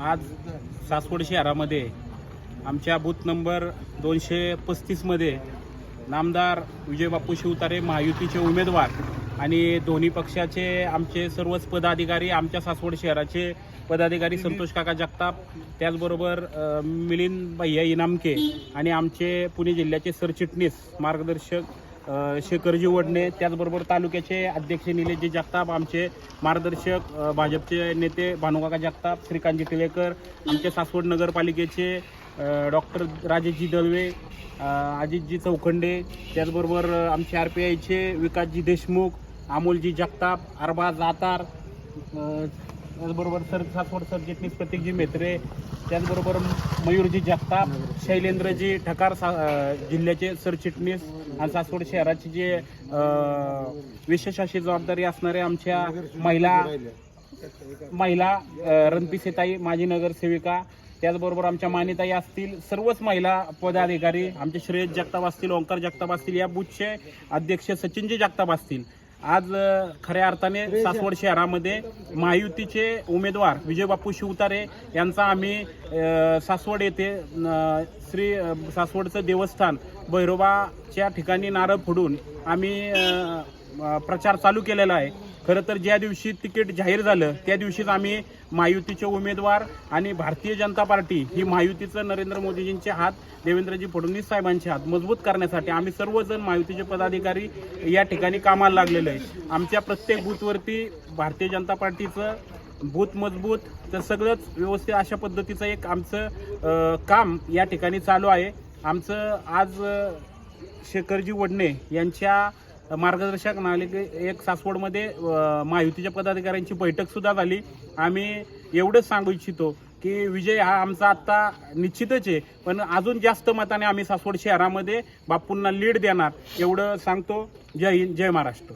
आज सासवड शहरामध्ये आमच्या बूथ नंबर दोनशे पस्तीसमध्ये नामदार विजयबापू शिवतारे महायुतीचे उमेदवार आणि दोन्ही पक्षाचे आमचे सर्वच पदाधिकारी आमच्या सासवड शहराचे पदाधिकारी संतोष काका जगताप त्याचबरोबर मिलिंद भैया इनामके आणि आमचे पुणे जिल्ह्याचे सरचिटणीस मार्गदर्शक शेखरजी वडणे त्याचबरोबर तालुक्याचे अध्यक्ष निलेशजी जगताप आमचे मार्गदर्शक भाजपचे नेते भानुकाका जगताप श्रीकांतजी टिळेकर आमचे सासवड नगरपालिकेचे डॉक्टर राजेशजी दळवे अजितजी चौखंडे त्याचबरोबर आमचे आर पी आयचे विकासजी देशमुख अमोलजी जगताप अरबाज जातार त्याचबरोबर सर सासवड सरचिटणीस प्रतीकजी मेत्रे त्याचबरोबर मयूरजी जगताप शैलेंद्रजी ठकार सा जिल्ह्याचे सरचिटणीस आणि सासवड शहराची जे विशेष अशी जबाबदारी असणारे आमच्या महिला महिला अ, रणपिसेताई माजी नगरसेविका त्याचबरोबर आमच्या मानिताई असतील सर्वच महिला पदाधिकारी आमचे श्रेयस जगताप असतील ओंकार जगताप असतील या बुथचे अध्यक्ष सचिनजी जगताप असतील. आज खऱ्या अर्थाने सासवड शहरामध्ये महायुतीचे उमेदवार विजयबापू शिवतारे यांचा आम्ही सासवड येथे श्री सासवडचं देवस्थान भैरोबाच्या ठिकाणी नारळ फोडून आम्ही प्रचार चालू केलेला आहे. खरं तर ज्या दिवशी तिकीट जाहीर झालं त्या दिवशीच आम्ही महायुतीचे उमेदवार आणि भारतीय जनता पार्टी ही महायुतीचं नरेंद्र मोदीजींचे हात देवेंद्रजी फडणवीस साहेबांचे हात मजबूत करण्यासाठी आम्ही सर्वजण महायुतीचे पदाधिकारी या ठिकाणी कामाला लागलेलो आहे. आमच्या प्रत्येक बूथवरती भारतीय जनता पार्टीचं बूथ मजबूत तर सगळंच व्यवस्थित अशा पद्धतीचं एक आमचं काम या ठिकाणी चालू आहे. आमचं आज शेखरजी वडणे यांच्या मार्गदर्शक नालिके एक सासवडमध्ये महायुतीच्या पदाधिकाऱ्यांची बैठक सुद्धा झाली. आम्ही एवढंच सांगू इच्छितो की विजय हा आमचा आत्ता निश्चितच आहे. पण अजून जास्त मताने आम्ही सासवड शहरामध्ये बापूंना लीड देणार एवढं सांगतो. जय हिंद जय महाराष्ट्र.